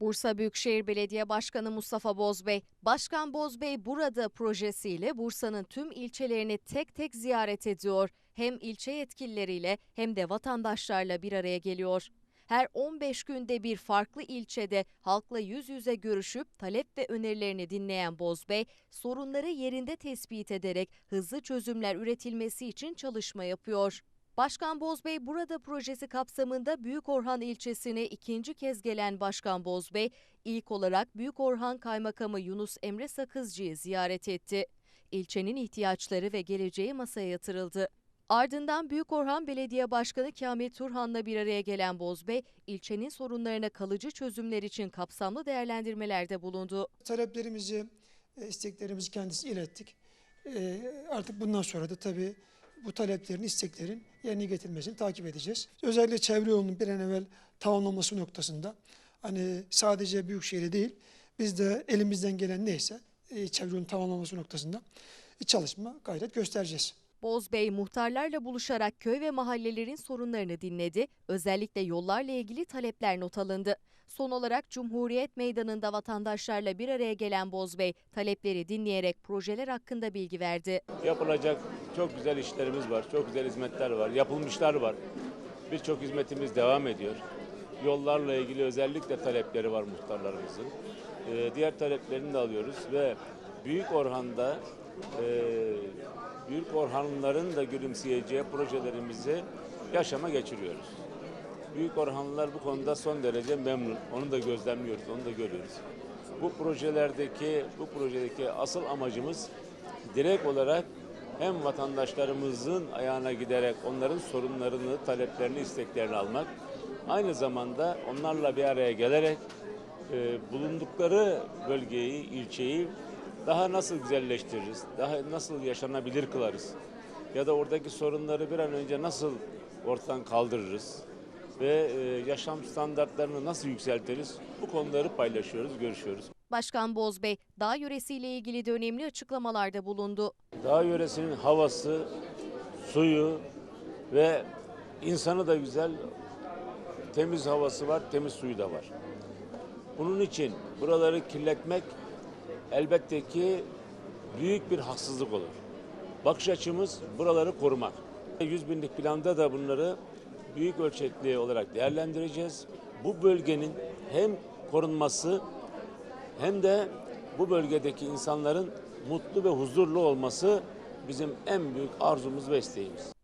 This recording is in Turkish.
Bursa Büyükşehir Belediye Başkanı Mustafa Bozbey, Başkan Bozbey burada projesiyle Bursa'nın tüm ilçelerini tek tek ziyaret ediyor. Hem ilçe yetkilileriyle hem de vatandaşlarla bir araya geliyor. Her 15 günde bir farklı ilçede halkla yüz yüze görüşüp talep ve önerilerini dinleyen Bozbey, sorunları yerinde tespit ederek hızlı çözümler üretilmesi için çalışma yapıyor. Başkan Bozbey burada projesi kapsamında Büyük Orhan ilçesine ikinci kez gelen Başkan Bozbey, ilk olarak Büyük Orhan Kaymakamı Yunus Emre Sakızcı'yı ziyaret etti. İlçenin ihtiyaçları ve geleceği masaya yatırıldı. Ardından Büyük Orhan Belediye Başkanı Kamil Turhan'la bir araya gelen Bozbey, ilçenin sorunlarına kalıcı çözümler için kapsamlı değerlendirmelerde bulundu. Taleplerimizi, e, isteklerimizi kendisi ilettik. E, Artık bundan sonra da tabii bu taleplerin, isteklerin yerine getirilmesini takip edeceğiz. Özellikle çevre yolunun bir an evvel tamamlanması noktasında hani sadece Büyükşehir'e değil biz de elimizden gelen neyse e, çevre yolunun tamamlanması noktasında çalışma, gayret göstereceğiz. Bozbey muhtarlarla buluşarak köy ve mahallelerin sorunlarını dinledi. Özellikle yollarla ilgili talepler not alındı. Son olarak Cumhuriyet Meydanı'nda vatandaşlarla bir araya gelen Bozbey talepleri dinleyerek projeler hakkında bilgi verdi. Yapılacak çok güzel işlerimiz var, çok güzel hizmetler var, yapılmışlar var. Birçok hizmetimiz devam ediyor. Yollarla ilgili özellikle talepleri var muhtarlarımızın. Ee, diğer taleplerini de alıyoruz ve Büyük Orhan'da e, Büyük Orhanlıların da gülümseyeceği projelerimizi yaşama geçiriyoruz. Büyük Orhanlılar bu konuda son derece memnun. Onu da gözlemliyoruz, onu da görüyoruz. Bu projelerdeki, bu projedeki asıl amacımız direkt olarak hem vatandaşlarımızın ayağına giderek onların sorunlarını, taleplerini, isteklerini almak, aynı zamanda onlarla bir araya gelerek e, bulundukları bölgeyi, ilçeyi daha nasıl güzelleştiririz, daha nasıl yaşanabilir kılarız ya da oradaki sorunları bir an önce nasıl ortadan kaldırırız ve e, yaşam standartlarını nasıl yükseltiriz bu konuları paylaşıyoruz, görüşüyoruz. Başkan Bozbey, dağ yöresiyle ilgili de önemli açıklamalarda bulundu. Dağ yöresinin havası, suyu ve insanı da güzel, temiz havası var, temiz suyu da var. Bunun için buraları kirletmek elbette ki büyük bir haksızlık olur. Bakış açımız buraları korumak. 100 binlik planda da bunları büyük ölçekli olarak değerlendireceğiz. Bu bölgenin hem korunması hem de bu bölgedeki insanların mutlu ve huzurlu olması bizim en büyük arzumuz ve isteğimiz.